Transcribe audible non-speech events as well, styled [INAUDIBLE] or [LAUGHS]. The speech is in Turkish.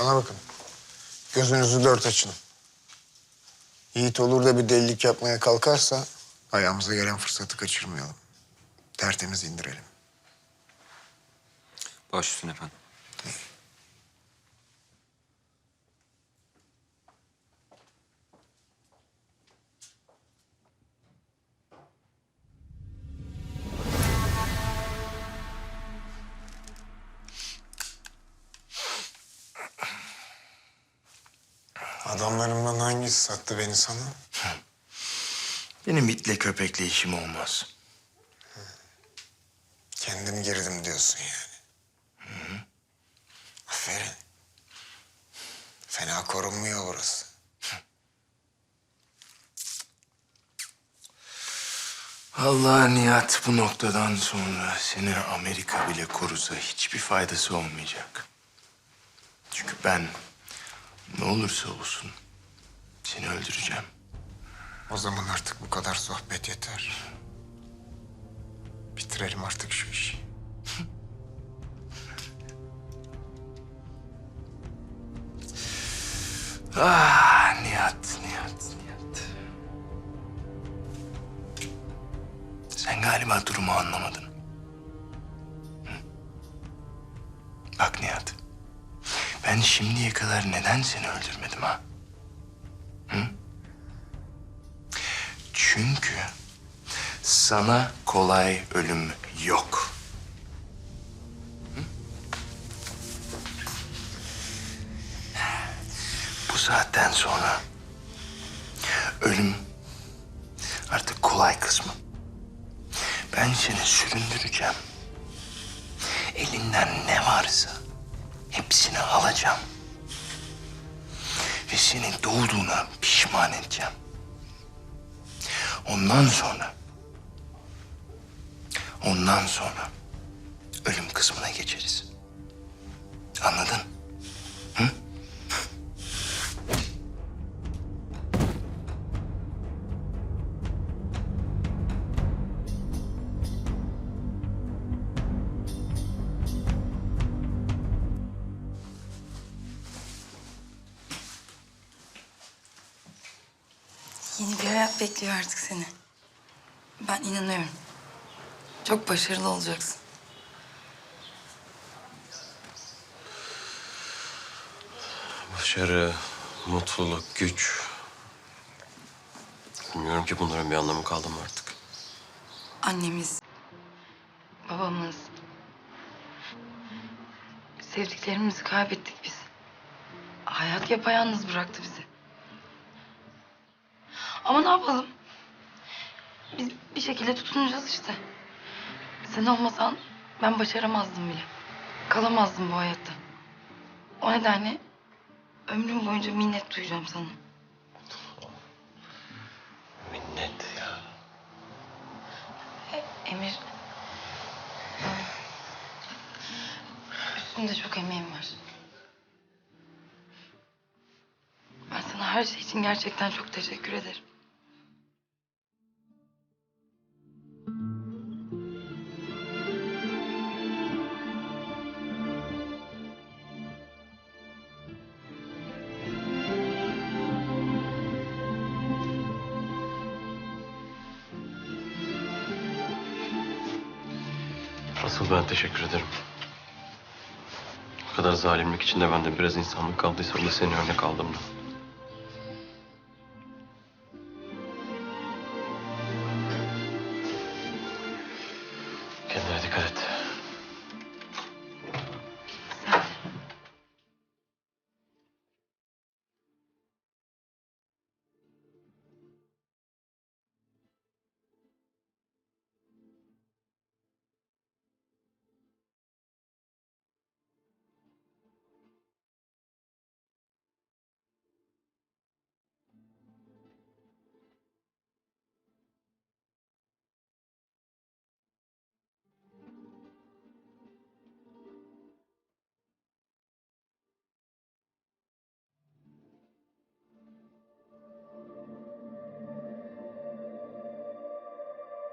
Bana bakın. Gözünüzü dört açın. Yiğit olur da bir delilik yapmaya kalkarsa ayağımıza gelen fırsatı kaçırmayalım. Tertemiz indirelim. Baş üstüne efendim. Adamlarımdan hangisi sattı beni sana? [LAUGHS] Benim itle köpekle işim olmaz. Kendim girdim diyorsun yani. Aferin. Fena korunmuyor burası. [LAUGHS] Allah Nihat bu noktadan sonra seni Amerika bile korusa hiçbir faydası olmayacak. Çünkü ben ne olursa olsun seni öldüreceğim. O zaman artık bu kadar sohbet yeter. Bitirelim artık şu işi. [LAUGHS] Ah Nihat, Nihat, Nihat. Sen galiba durumu anlamadın. Ben şimdiye kadar neden seni öldürmedim ha? Hı? Çünkü sana kolay ölüm yok. Bu saatten sonra ölüm artık kolay kısmı. Ben seni süründüreceğim. Elinden ne varsa hepsini alacağım. Ve seni doğduğuna pişman edeceğim. Ondan sonra ondan sonra ölüm kısmına geçeriz. Anladın? Yeni bir hayat bekliyor artık seni. Ben inanıyorum. Çok başarılı olacaksın. Başarı, mutluluk, güç. Bilmiyorum ki bunların bir anlamı kaldı mı artık. Annemiz, babamız, sevdiklerimizi kaybettik biz. Hayat yapayalnız bıraktı bizi. Ama ne yapalım? Biz bir şekilde tutunacağız işte. Sen olmasan ben başaramazdım bile. Kalamazdım bu hayatta. O nedenle ömrüm boyunca minnet duyacağım sana. Minnet ya. Emir... Üstünde çok emeğim var. Ben sana her şey için gerçekten çok teşekkür ederim. Asıl ben teşekkür ederim. Bu kadar zalimlik içinde bende biraz insanlık kaldıysa o da seni örnek aldığımda.